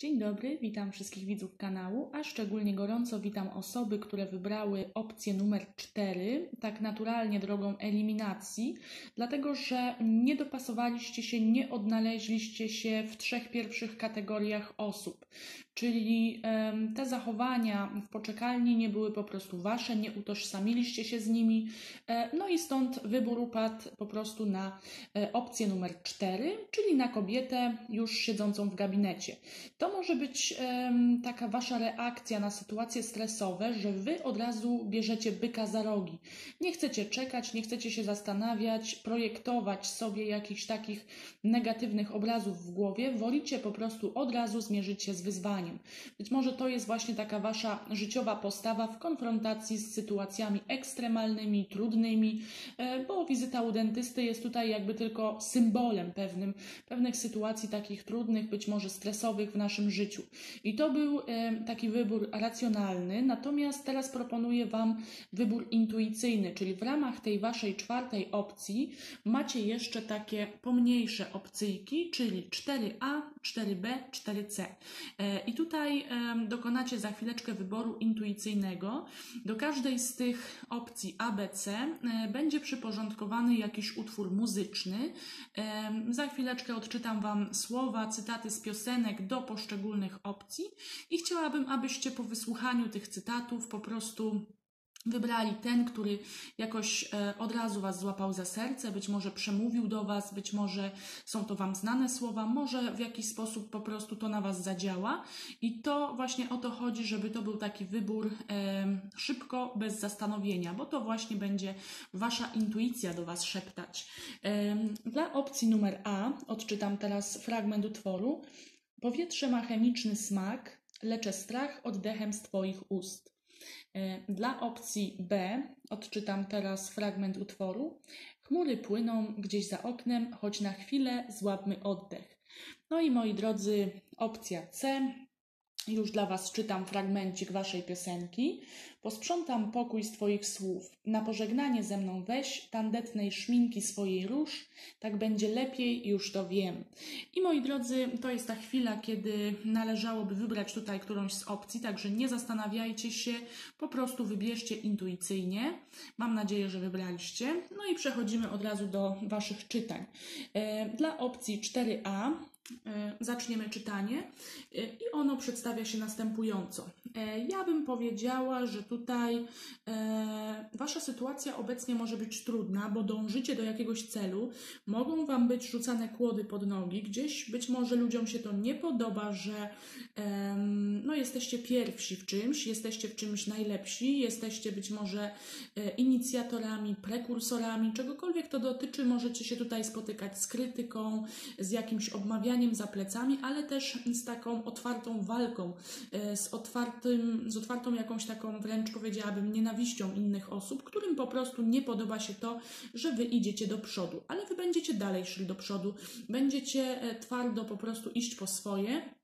Dzień dobry, witam wszystkich widzów kanału, a szczególnie gorąco witam osoby, które wybrały opcję numer 4, tak naturalnie drogą eliminacji, dlatego że nie dopasowaliście się, nie odnaleźliście się w trzech pierwszych kategoriach osób. Czyli te zachowania w poczekalni nie były po prostu wasze, nie utożsamiliście się z nimi, e, no i stąd wybór upadł po prostu na e, opcję numer 4, czyli na kobietę już siedzącą w gabinecie. To może być taka wasza reakcja na sytuacje stresowe, że wy od razu bierzecie byka za rogi. Nie chcecie czekać, nie chcecie się zastanawiać, projektować sobie jakichś takich negatywnych obrazów w głowie, wolicie po prostu od razu zmierzyć się z wyzwaniem. Być może to jest właśnie taka wasza życiowa postawa w konfrontacji z sytuacjami ekstremalnymi, trudnymi, e, bo wizyta u dentysty jest tutaj jakby tylko symbolem pewnym, pewnych sytuacji takich trudnych, być może stresowych w naszym życiu. I to był e, taki wybór racjonalny, natomiast teraz proponuję Wam wybór intuicyjny, czyli w ramach tej Waszej czwartej opcji macie jeszcze takie pomniejsze opcyjki, czyli 4A, 4B, 4C. I tutaj dokonacie za chwileczkę wyboru intuicyjnego. Do każdej z tych opcji A, B, C e, będzie przyporządkowany jakiś utwór muzyczny. Za chwileczkę odczytam Wam słowa, cytaty z piosenek do poszczególnych opcji i chciałabym, abyście po wysłuchaniu tych cytatów po prostu Wybrali ten, który jakoś e, od razu Was złapał za serce, być może przemówił do Was, być może są to Wam znane słowa, może w jakiś sposób po prostu to na Was zadziała. I to właśnie o to chodzi, żeby to był taki wybór e, szybko, bez zastanowienia, bo to właśnie będzie Wasza intuicja do Was szeptać. E, dla opcji numer A odczytam teraz fragment utworu. Powietrze ma chemiczny smak, lecze strach oddechem z Twoich ust. E, dla opcji B odczytam teraz fragment utworu. Chmury płyną gdzieś za oknem, choć na chwilę złapmy oddech. No i moi drodzy, opcja C już dla Was czytam fragmencik Waszej piosenki. Posprzątam pokój z Twoich słów. Na pożegnanie ze mną weź tandetnej szminki swojej róż. Tak będzie lepiej, już to wiem. I moi drodzy, to jest ta chwila, kiedy należałoby wybrać tutaj którąś z opcji, także nie zastanawiajcie się, po prostu wybierzcie intuicyjnie. Mam nadzieję, że wybraliście. No i przechodzimy od razu do Waszych czytań. E, dla opcji 4a E, zaczniemy czytanie e, i ono przedstawia się następująco. Ja bym powiedziała, że tutaj Wasza sytuacja obecnie może być trudna, bo dążycie do jakiegoś celu, mogą Wam być rzucane kłody pod nogi, gdzieś być może ludziom się to nie podoba, że no, jesteście pierwsi w czymś, jesteście w czymś najlepsi, jesteście być może inicjatorami, prekursorami, czegokolwiek to dotyczy, możecie się tutaj spotykać z krytyką, z jakimś obmawianiem, za plecami, ale też z taką otwartą walką, e, z, otwartym, z otwartą jakąś taką wręcz powiedziałabym nienawiścią innych osób, którym po prostu nie podoba się to, że wy idziecie do przodu, ale wy będziecie dalej szli do przodu, będziecie e, twardo po prostu iść po swoje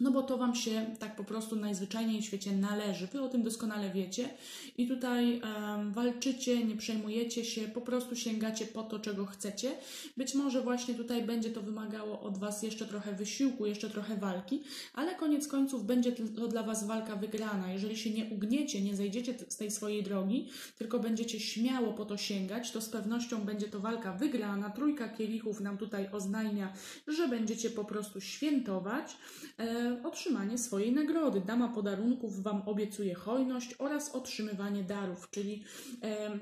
no bo to Wam się tak po prostu najzwyczajniej w świecie należy. Wy o tym doskonale wiecie i tutaj um, walczycie, nie przejmujecie się, po prostu sięgacie po to, czego chcecie. Być może właśnie tutaj będzie to wymagało od Was jeszcze trochę wysiłku, jeszcze trochę walki, ale koniec końców będzie to dla Was walka wygrana. Jeżeli się nie ugniecie, nie zejdziecie z tej swojej drogi, tylko będziecie śmiało po to sięgać, to z pewnością będzie to walka wygrana. Trójka kielichów nam tutaj oznajmia, że będziecie po prostu świętować. E, otrzymanie swojej nagrody. Dama podarunków Wam obiecuje hojność oraz otrzymywanie darów, czyli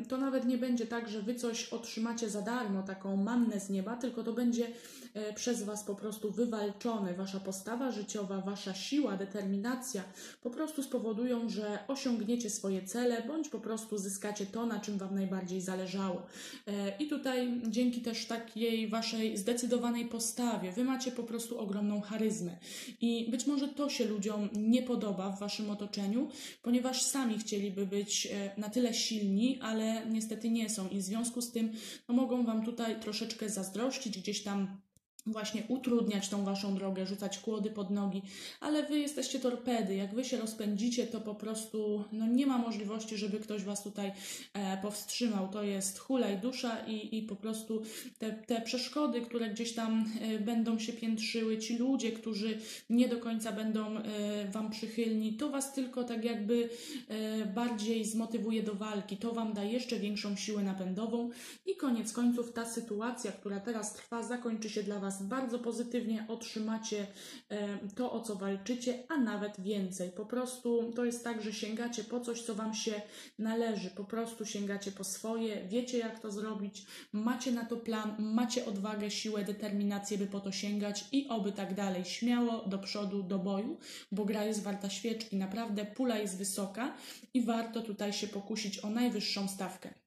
to nawet nie będzie tak, że Wy coś otrzymacie za darmo, taką mannę z nieba, tylko to będzie e, przez Was po prostu wywalczone. Wasza postawa życiowa, Wasza siła, determinacja po prostu spowodują, że osiągniecie swoje cele, bądź po prostu zyskacie to, na czym Wam najbardziej zależało. E, I tutaj dzięki też takiej Waszej zdecydowanej postawie, Wy macie po prostu ogromną charyzmę. I być może to się ludziom nie podoba w waszym otoczeniu, ponieważ sami chcieliby być e, na tyle silni, ale niestety nie są i w związku z tym no, mogą wam tutaj troszeczkę zazdrościć, gdzieś tam właśnie utrudniać tą waszą drogę, rzucać kłody pod nogi, ale wy jesteście torpedy. Jak wy się rozpędzicie, to po prostu no, nie ma możliwości, żeby ktoś was tutaj e, powstrzymał. To jest hulaj dusza i, i po prostu te, te przeszkody, które gdzieś tam e, będą się piętrzyły, ci ludzie, którzy nie do końca będą e, wam przychylni, to was tylko tak jakby e, bardziej zmotywuje do walki. To wam da jeszcze większą siłę napędową i koniec końców ta sytuacja, która teraz trwa, zakończy się dla was Bardzo pozytywnie, otrzymacie e, to, o co walczycie, a nawet więcej. Po prostu to jest tak, że sięgacie po coś, co Wam się należy. Po prostu sięgacie po swoje, wiecie jak to zrobić, macie na to plan, macie odwagę, siłę, determinację, by po to sięgać i oby tak dalej. Śmiało do przodu, do boju, bo gra jest warta świeczki. Naprawdę pula jest wysoka i warto tutaj się pokusić o najwyższą stawkę.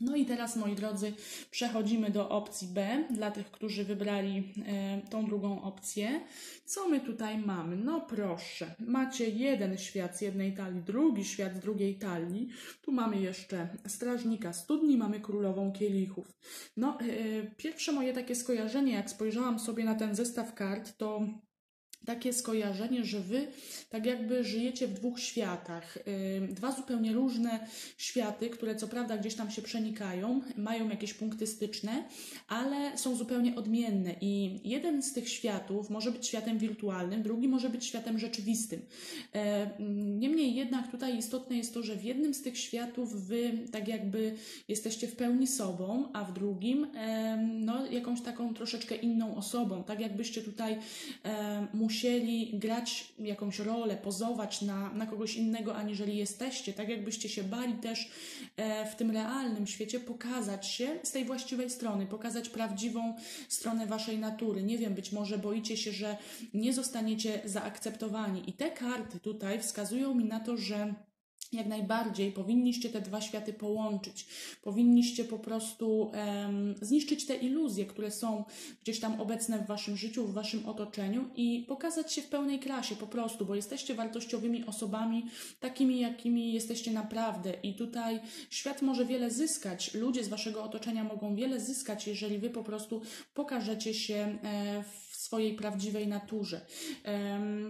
No i teraz, moi drodzy, przechodzimy do opcji B, dla tych, którzy wybrali e, tą drugą opcję. Co my tutaj mamy? No proszę, macie jeden świat z jednej talii, drugi świat z drugiej talii. Tu mamy jeszcze strażnika studni, mamy królową kielichów. No, e, pierwsze moje takie skojarzenie, jak spojrzałam sobie na ten zestaw kart, to takie skojarzenie, że wy tak jakby żyjecie w dwóch światach. Dwa zupełnie różne światy, które co prawda gdzieś tam się przenikają, mają jakieś punkty styczne, ale są zupełnie odmienne. I jeden z tych światów może być światem wirtualnym, drugi może być światem rzeczywistym. E, niemniej jednak tutaj istotne jest to, że w jednym z tych światów wy tak jakby jesteście w pełni sobą, a w drugim no, jakąś taką troszeczkę inną osobą. Tak jakbyście tutaj musieli musieli grać jakąś rolę, pozować na, na kogoś innego, aniżeli jesteście, tak jakbyście się bali też e, w tym realnym świecie pokazać się z tej właściwej strony, pokazać prawdziwą stronę waszej natury. Nie wiem, być może boicie się, że nie zostaniecie zaakceptowani. I te karty tutaj wskazują mi na to, że jak najbardziej powinniście te dwa światy połączyć. Powinniście po prostu um, zniszczyć te iluzje, które są gdzieś tam obecne w waszym życiu, w waszym otoczeniu i pokazać się w pełnej klasie po prostu, bo jesteście wartościowymi osobami, takimi jakimi jesteście naprawdę. I tutaj świat może wiele zyskać, ludzie z waszego otoczenia mogą wiele zyskać, jeżeli wy po prostu pokażecie się e, w swojej prawdziwej naturze.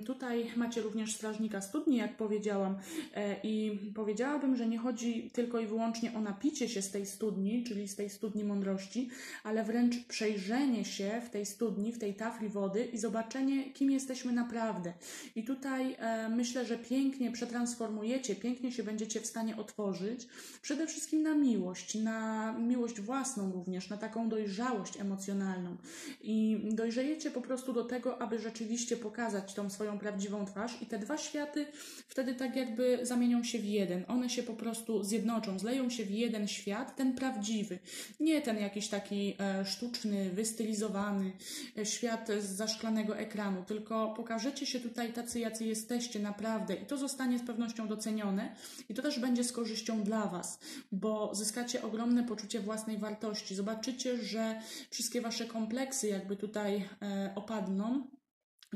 Tutaj macie również strażnika studni, jak powiedziałam, e, i powiedziałabym, że nie chodzi tylko i wyłącznie o napicie się z tej studni, czyli z tej studni mądrości, ale wręcz przejrzenie się w tej studni, w tej tafli wody i zobaczenie, kim jesteśmy naprawdę. I tutaj e, myślę, że pięknie przetransformujecie, pięknie się będziecie w stanie otworzyć, przede wszystkim na miłość, na miłość własną również, na taką dojrzałość emocjonalną. I dojrzejecie po prostu do tego, aby rzeczywiście pokazać tą swoją prawdziwą twarz i te dwa światy wtedy tak jakby zamienią się w jeden. One się po prostu zjednoczą, zleją się w jeden świat, ten prawdziwy. Nie ten jakiś taki e, sztuczny, wystylizowany e, świat z zaszklanego ekranu, tylko pokażecie się tutaj tacy, jacy jesteście naprawdę i to zostanie z pewnością docenione i to też będzie z korzyścią dla Was, bo zyskacie ogromne poczucie własnej wartości. Zobaczycie, że wszystkie Wasze kompleksy jakby tutaj e, opadną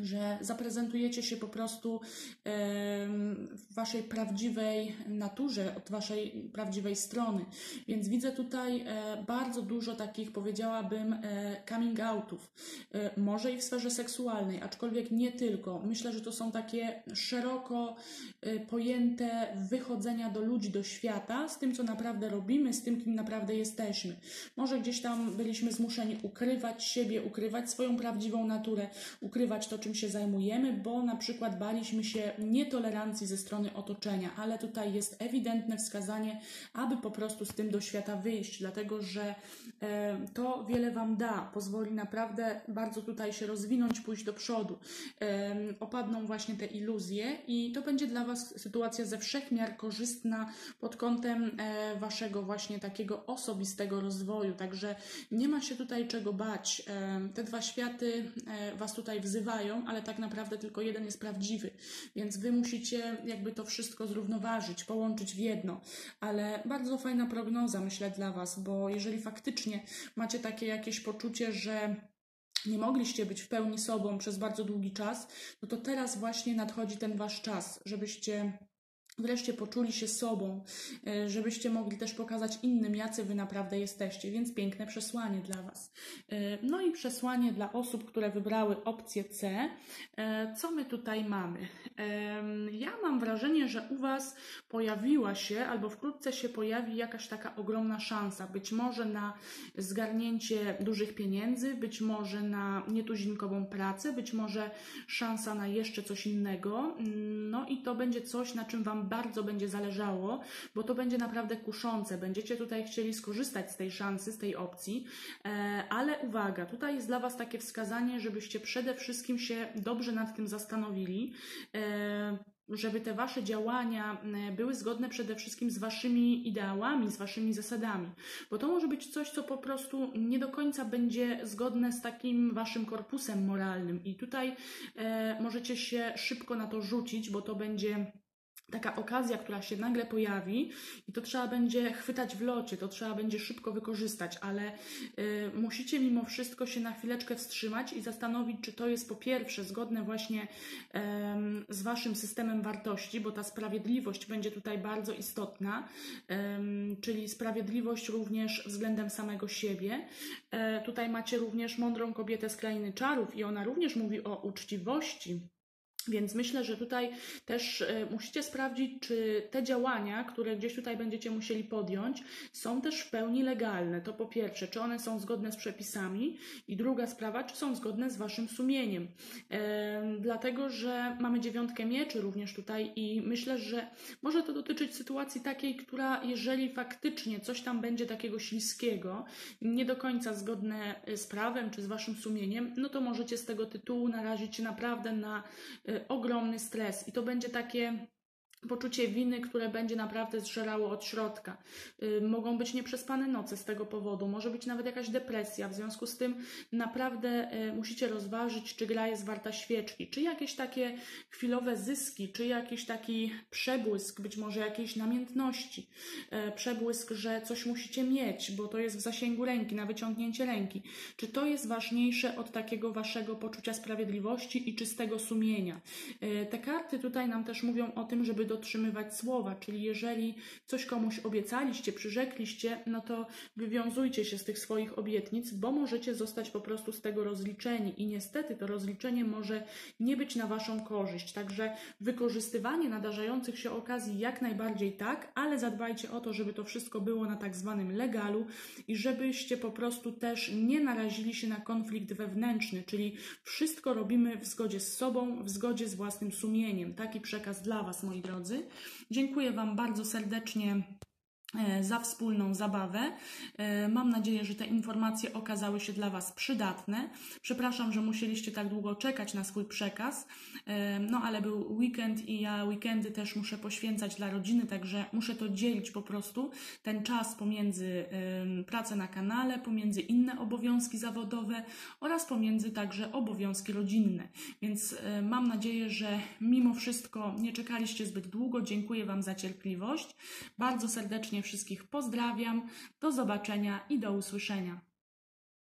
że zaprezentujecie się po prostu w waszej prawdziwej naturze, od waszej prawdziwej strony. Więc widzę tutaj e, bardzo dużo takich, powiedziałabym, e, coming outów. E, może i w sferze seksualnej, aczkolwiek nie tylko. Myślę, że to są takie szeroko pojęte wychodzenia do ludzi, do świata, z tym, co naprawdę robimy, z tym, kim naprawdę jesteśmy. Może gdzieś tam byliśmy zmuszeni ukrywać siebie, ukrywać swoją prawdziwą naturę, ukrywać to, czym się zajmujemy, bo na przykład baliśmy się nietolerancji ze strony otoczenia, ale tutaj jest ewidentne wskazanie, aby po prostu z tym do świata wyjść, dlatego że e, to wiele Wam da, pozwoli naprawdę bardzo tutaj się rozwinąć, pójść do przodu. E, opadną właśnie te iluzje i to będzie dla Was sytuacja ze wszechmiar korzystna pod kątem e, Waszego właśnie takiego osobistego rozwoju, także nie ma się tutaj czego bać. Te dwa światy Was tutaj wzywają, ale tak naprawdę tylko jeden jest prawdziwy. Więc wy musicie jakby to wszystko zrównoważyć, połączyć w jedno. Ale bardzo fajna prognoza, myślę, dla Was, bo jeżeli faktycznie macie takie jakieś poczucie, że nie mogliście być w pełni sobą przez bardzo długi czas, no to teraz właśnie nadchodzi ten Wasz czas, żebyście wreszcie poczuli się sobą, e, żebyście mogli też pokazać innym, jacy wy naprawdę jesteście, więc piękne przesłanie dla was. E, no i przesłanie dla osób, które wybrały opcję C. E, co my tutaj mamy? Ja mam wrażenie, że u was pojawiła się, albo wkrótce się pojawi jakaś taka ogromna szansa, być może na zgarnięcie dużych pieniędzy, być może na nietuzinkową pracę, być może szansa na jeszcze coś innego. No i to będzie coś, na czym wam bardzo będzie zależało, bo to będzie naprawdę kuszące. Będziecie tutaj chcieli skorzystać z tej szansy, z tej opcji, e, ale uwaga, tutaj jest dla Was takie wskazanie, żebyście przede wszystkim się dobrze nad tym zastanowili e, żeby te wasze działania e, były zgodne przede wszystkim z waszymi ideałami, z waszymi zasadami, bo to może być coś, co po prostu nie do końca będzie zgodne z takim waszym korpusem moralnym. I tutaj możecie się szybko na to rzucić, bo to będzie taka okazja, która się nagle pojawi i to trzeba będzie chwytać w locie, to trzeba będzie szybko wykorzystać, ale y, musicie mimo wszystko się na chwileczkę wstrzymać i zastanowić, czy to jest po pierwsze zgodne właśnie y, z waszym systemem wartości, bo ta sprawiedliwość będzie tutaj bardzo istotna, y, czyli sprawiedliwość również względem samego siebie. E, tutaj macie również mądrą kobietę z krainy czarów i ona również mówi o uczciwości więc myślę, że tutaj też e, musicie sprawdzić, czy te działania, które gdzieś tutaj będziecie musieli podjąć, są też w pełni legalne. To po pierwsze, czy one są zgodne z przepisami, i druga sprawa, czy są zgodne z waszym sumieniem. E, dlatego, że mamy dziewiątkę mieczy również tutaj i myślę, że może to dotyczyć sytuacji takiej, która, jeżeli faktycznie coś tam będzie takiego śliskiego, nie do końca zgodne z prawem czy z waszym sumieniem, no to możecie z tego tytułu narazić się naprawdę na e, ogromny stres i to będzie takie poczucie winy, które będzie naprawdę zżerało od środka. Yy, mogą być nieprzespane noce z tego powodu, może być nawet jakaś depresja. W związku z tym naprawdę yy, musicie rozważyć, czy gra jest warta świeczki, czy jakieś takie chwilowe zyski, czy jakiś taki przebłysk, być może jakiejś namiętności, yy, przebłysk, że coś musicie mieć, bo to jest w zasięgu ręki, na wyciągnięcie ręki. Czy to jest ważniejsze od takiego waszego poczucia sprawiedliwości i czystego sumienia? Te karty tutaj nam też mówią o tym, żeby dotrzymywać słowa, czyli jeżeli coś komuś obiecaliście, przyrzekliście, no to wywiązujcie się z tych swoich obietnic, bo możecie zostać po prostu z tego rozliczeni i niestety to rozliczenie może nie być na Waszą korzyść. Także wykorzystywanie nadarzających się okazji jak najbardziej tak, ale zadbajcie o to, żeby to wszystko było na tak zwanym legalu i żebyście po prostu też nie narazili się na konflikt wewnętrzny, czyli wszystko robimy w zgodzie z sobą, w zgodzie z własnym sumieniem. Taki przekaz dla Was, moi drodzy drodzy. Dziękuję Wam bardzo serdecznie za wspólną zabawę. E, mam nadzieję, że te informacje okazały się dla Was przydatne. Przepraszam, że musieliście tak długo czekać na swój przekaz, e, no ale był weekend i ja weekendy też muszę poświęcać dla rodziny, także muszę to dzielić po prostu, ten czas pomiędzy pracę na kanale, pomiędzy inne obowiązki zawodowe oraz pomiędzy także obowiązki rodzinne. Więc mam nadzieję, że mimo wszystko nie czekaliście zbyt długo. Dziękuję Wam za cierpliwość. Bardzo serdecznie wszystkich pozdrawiam. Do zobaczenia i do usłyszenia.